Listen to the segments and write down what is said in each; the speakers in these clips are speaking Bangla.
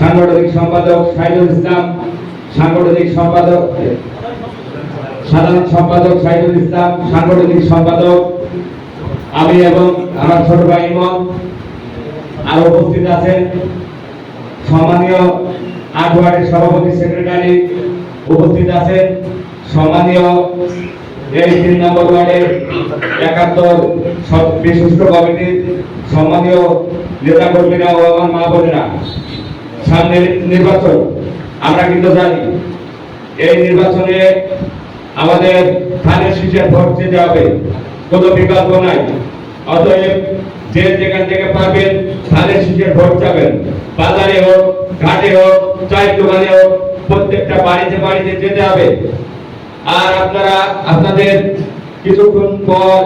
সাংগঠনিক সম্পাদক সাইদুল ইসলাম, সাংগঠনিক সম্পাদক, সাধারণ সম্পাদক সাইদুল ইসলাম, সাংগঠনিক সম্পাদক আমি এবং আমার ছোট ভাই আর উপস্থিত আছেন। সম্মানীয় আট ওয়ার্ডের সভাপতি সেক্রেটারি উপস্থিত আছেন। সম্মানীয় তিন নম্বর ওয়ার্ডের কমিটির সম্মানীয় নেতা কর্মীরা ও আমার মা বোনেরা। সামনের নির্বাচন, আমরা কিন্তু জানি এই নির্বাচনে আমাদের ধানের শীষের ভোট দিতে হবে, কোনো বিকল্প নাই। অতএব যে যেখান থেকে পাবেন ধানের শীষের ভোট যাবেন। বাজারে হোক, ঘাটে হোক, চায়ের দোকানে হোক, প্রত্যেকটা বাড়িতে বাড়িতে যেতে হবে। আর আপনারা, আপনাদের কিছুক্ষণ পর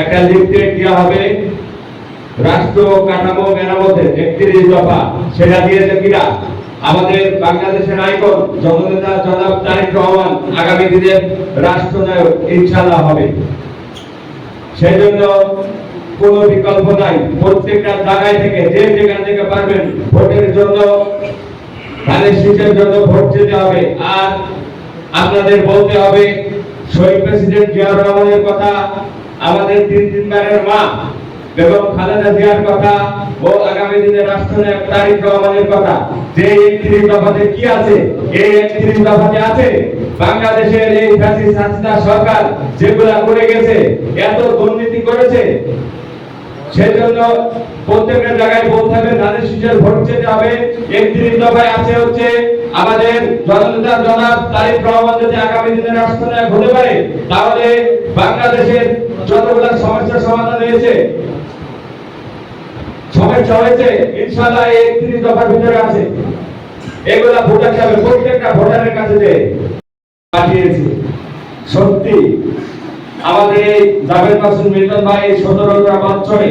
একটা লিফলেট দেওয়া হবে। রাষ্ট্র কাঠামো মেরামতের একত্রিশ দফা। সেটা দিয়েছে কিনা? আমাদের বাংলাদেশের আইকন জননেতা জনাব তারেক রহমান আগামী দিনে রাষ্ট্রনায়ক ইনশাল্লাহ হবে। সেই জন্য কোনো বিকল্প নাই। প্রত্যেকটা জায়গায় থেকে, যে যেখান থেকে পারবেন ভোটের জন্য, ধানের শীতের জন্য ভোট দিতে হবে। আর আপনাদের বলতে হবে, শহীদ প্রেসিডেন্ট জিয়াউর রহমানের কথা, আমাদের তিন তিনবারের মা বেগম খালেদা জিয়ার কথা ও আগামী দিনে তারিক রহমানের কথা। যে একত্রিশ দফাতে কি আছে? এই একত্রিশ দফাতে আছে বাংলাদেশের এই সরকার যেগুলা করে গেছে, এত দুর্নীতি করেছে, সেজন্য জায়গায় বলতে হবে ধানের শীষের ভোট যেতে হবে। একত্রিশ দফায় আছে হচ্ছে আমাদের জননেতা জনাব তারিক রহমান যদি আগামী দিনে রাষ্ট্রনায়ক হতে পারে, তাহলে বাংলাদেশের যতগুলো সমস্যার সমাধান হয়েছে হয়েছে, ইনশাআল্লাহ এই একত্রিশ দফার ভিতরে আছে। এগুলা ভোটার যাবে প্রত্যেকটা ভোটারের কাছে যে পাঠিয়েছি। সত্যি, আমাদের এই জাভেদ মাসুদ মিল্টন ভাই এই সতেরোটা বছরে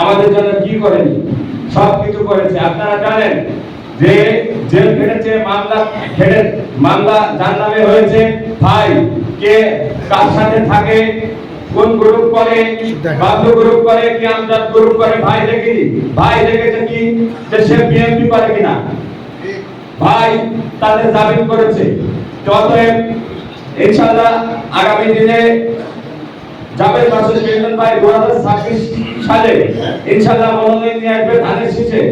আমাদের জন্য কি করেন? সব কিছু করেছে। আপনারা জানেন যে জেল খেটেছে, মামলা খেটে, মামলা যার নামে হয়েছে। ভাই, কে কার সাথে থাকে? কোন গ্রুপ করে? বাবলু গ্রুপ করে কি আমজাদ গ্রুপ করে ভাই দেখিনি ভাই দেখেছে কি? যে সে বিএনপি করে কিনা? ভাই তাদের জামিন করেছে। অতএব ইনশাআল্লাহ আগামী দিনে জাবেদ মাসুদ মিল্টন ভাই দু হাজার ছাব্বিশ সালে ইনশাআল্লাহ মনোনয়ন নিয়ে আসবে ধানের শীষে।